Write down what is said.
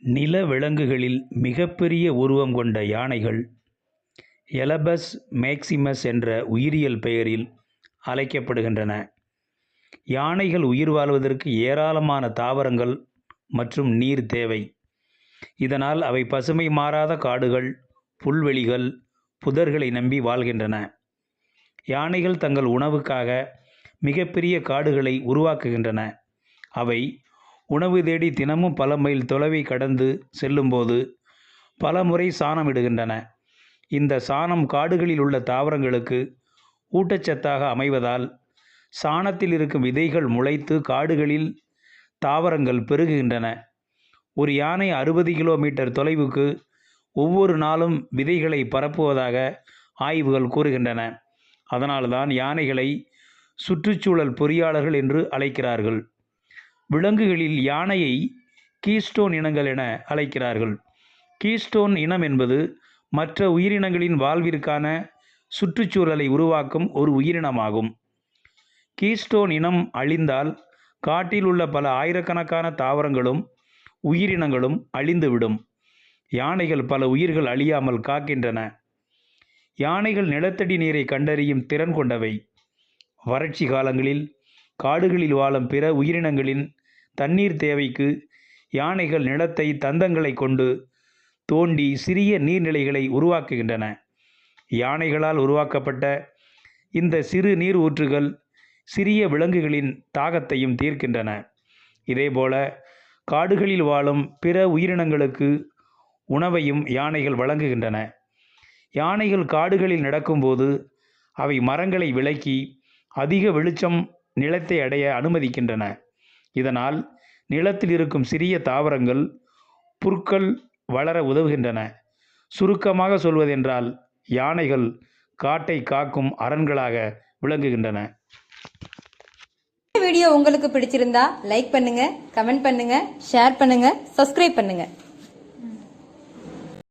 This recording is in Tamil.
நில விலங்குகளில் மிகப்பெரிய உருவம் கொண்ட யானைகள் எலபஸ் மேக்சிமஸ் என்ற உயிரியல் பெயரில் அழைக்கப்படுகின்றன. யானைகள் உயிர் வாழ்வதற்கு ஏராளமான தாவரங்கள் மற்றும் நீர் தேவை. இதனால் அவை பசுமை மாறாத காடுகள் புல்வெளிகள் புதர்களை நம்பி வாழ்கின்றன. யானைகள் தங்கள் உணவுக்காக மிகப்பெரிய காடுகளை உருவாக்குகின்றன. அவை உணவு தேடி தினமும் பல மைல் தொலைவை கடந்து செல்லும்போது பல முறை சாணமிடுகின்றன. இந்த சாணம் காடுகளில் உள்ள தாவரங்களுக்கு ஊட்டச்சத்தாக அமைவதால் சாணத்தில் இருக்கும் விதைகள் முளைத்து காடுகளில் தாவரங்கள் பெருகுகின்றன. ஒரு யானை அறுபது கிலோமீட்டர் தொலைவுக்கு ஒவ்வொரு நாளும் விதைகளை பரப்புவதாக ஆய்வுகள் கூறுகின்றன. அதனால்தான் யானைகளை சுற்றுச்சூழல் பொறியாளர்கள் என்று அழைக்கிறார்கள். விலங்குகளில் யானையை கீஸ்டோன் இனங்கள் என அழைக்கிறார்கள். கீஸ்டோன் இனம் என்பது மற்ற உயிரினங்களின் வாழ்விற்கான சுற்றுச்சூழலை உருவாக்கும் ஒரு உயிரினமாகும். கீஸ்டோன் இனம் அழிந்தால் காட்டில் உள்ள பல ஆயிரக்கணக்கான தாவரங்களும் உயிரினங்களும் அழிந்துவிடும். யானைகள் பல உயிர்கள் அழியாமல் காக்கின்றன. யானைகள் நிலத்தடி நீரை கண்டறியும் திறன் கொண்டவை. வறட்சி காலங்களில் காடுகளில் வாழும் பிற உயிரினங்களின் தண்ணீர் தேவைக்கு யானைகள் நிலத்தை தந்தங்களை கொண்டு தோண்டி சிறிய நீர்நிலைகளை உருவாக்குகின்றன. யானைகளால் உருவாக்கப்பட்ட இந்த சிறு நீர் ஊற்றுகள் சிறிய விலங்குகளின் தாகத்தையும் தீர்க்கின்றன. இதேபோல காடுகளில் வாழும் பிற உயிரினங்களுக்கு உணவையும் யானைகள் வழங்குகின்றன. யானைகள் காடுகளில் நடக்கும்போது அவை மரங்களை விலக்கி அதிக வெளிச்சம் நிலத்தை அடைய அனுமதிக்கின்றன. இதனால் நிலத்தில் இருக்கும் சிறிய தாவரங்கள் புற்கள் வளர உதவுகின்றன. சுருக்கமாக சொல்வதென்றால் யானைகள் காட்டை காக்கும் அரண்களாக விளங்குகின்றன. இந்த வீடியோ உங்களுக்கு பிடிச்சிருந்தா லைக் பண்ணுங்க கமெண்ட் பண்ணுங்க ஷேர் பண்ணுங்க சப்ஸ்கிரைப் பண்ணுங்க.